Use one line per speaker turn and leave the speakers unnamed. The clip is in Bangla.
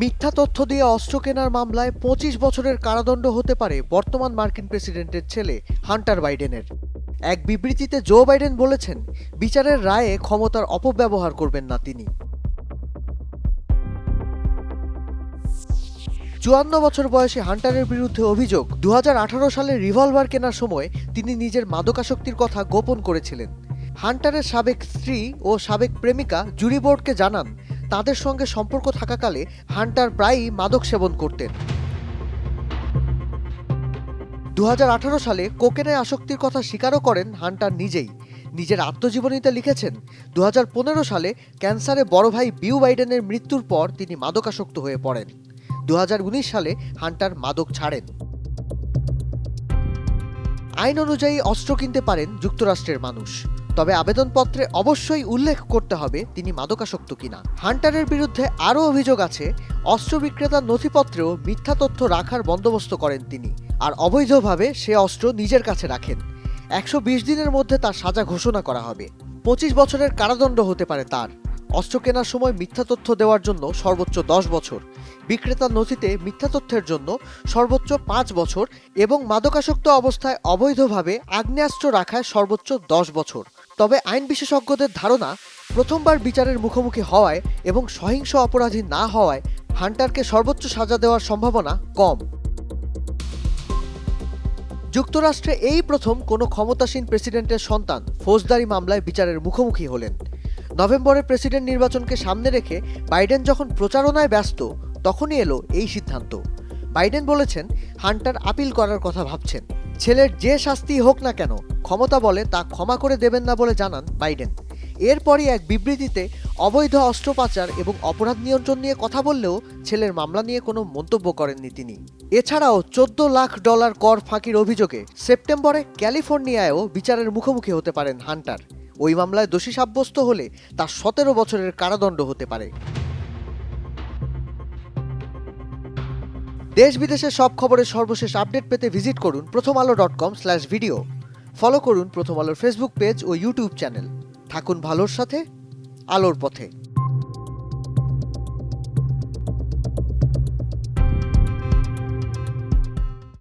মিথ্যা তথ্য দিয়ে অস্ত্র কেনার মামলায় পঁচিশ বছরের কারাদণ্ড হতে পারে বর্তমান মার্কিন প্রেসিডেন্টের ছেলে হান্টার বাইডেনের। এক বিবৃতিতে জো বাইডেন বলেছেন, বিচারের রায়ে ক্ষমতার অপব্যবহার করবেন না তিনি। চুয়ান্ন বছর বয়সে হান্টারের বিরুদ্ধে অভিযোগ দু হাজার আঠারো সালে রিভলভার কেনার সময় তিনি নিজের মাদকাসক্তির কথা গোপন করেছিলেন। হান্টারের সাবেক স্ত্রী ও সাবেক প্রেমিকা জুরি বোর্ডকে জানান তাদের সঙ্গে সম্পর্ক থাকাকালে হান্টার প্রায়ই মাদক সেবন করতেন। দু হাজার আঠারো সালে কোকেনে আসক্তির কথা স্বীকারও করেন হান্টার নিজেই। নিজের আত্মজীবনীতে লিখেছেন দু হাজার পনেরো সালে ক্যান্সারে বড় ভাই বিউ বাইডেনের মৃত্যুর পর তিনি মাদকাসক্ত হয়ে পড়েন। দু হাজার উনিশ সালে হান্টার মাদক ছাড়েন। আইন অনুযায়ী অস্ত্র কিনতে পারেন যুক্তরাষ্ট্রের মানুষ। তবে আবেদনপত্রে অবশ্যই উল্লেখ করতে হবে তিনি মাদকাসক্ত কিনা। হান্টারের বিরুদ্ধে আরও অভিযোগ আছে, অস্ত্র বিক্রেতার নথিপত্রেও মিথ্যা তথ্য রাখার বন্দোবস্ত করেন তিনি, আর অবৈধভাবে সে অস্ত্র নিজের কাছে রাখেন। একশো বিশ দিনের মধ্যে তার সাজা ঘোষণা করা হবে। পঁচিশ বছরের কারাদণ্ড হতে পারে তার। অস্ত্র কেনার সময় মিথ্যা তথ্য দেওয়ার জন্য সর্বোচ্চ দশ বছর, বিক্রেতার নথিতে মিথ্যা তথ্যের জন্য সর্বোচ্চ পাঁচ বছর এবং মাদকাসক্ত অবস্থায় অবৈধভাবে আগ্নেয়াস্ত্র রাখায় সর্বোচ্চ দশ বছর। তবে আইন বিশেষজ্ঞদের ধারণা, প্রথমবার বিচারের মুখোমুখি হওয়ায় এবং সহিংস অপরাধী না হওয়ায় হান্টারকে সর্বোচ্চ সাজা দেওয়ার সম্ভাবনা কম। যুক্তরাষ্ট্রে এই প্রথম কোনো ক্ষমতাসীন প্রেসিডেন্টের সন্তান ফৌজদারি মামলায় বিচারের মুখোমুখি হলেন। নভেম্বরে প্রেসিডেন্ট নির্বাচনকে সামনে রেখে বাইডেন যখন প্রচারণায় ব্যস্ত, তখনই এলো এই সিদ্ধান্ত। বাইডেন বলেছেন, হান্টার আপিল করার কথা ভাবছেন। ছেলের যে শাস্তি হোক না কেন, ক্ষমতা বলে তা ক্ষমা করে দেবেন না বলে জানান বাইডেন। এরপরই এক বিবৃতিতে অবৈধ অস্ত্র পাচার এবং অপরাধ নিয়ন্ত্রণ নিয়ে কথা বললেও ছেলের মামলা নিয়ে কোনো মন্তব্য করেননি তিনি। এছাড়াও চোদ্দ লাখ ডলার কর ফাঁকির অভিযোগে সেপ্টেম্বরে ক্যালিফোর্নিয়ায়ও বিচারের মুখোমুখি হতে পারেন হান্টার। ওই মামলায় দোষী সাব্যস্ত হলে তার সতেরো বছরের কারাদণ্ড হতে পারে। দেশ বিদেশের সব খবরের সর্বশেষ আপডেট পেতে ভিজিট করুন Prothom Alo dot com slash video follow করুন প্রথম আলোর ফেসবুক পেজ ও ইউটিউব চ্যানেল থাকুন ভালোর সাথে, আলোর পথে।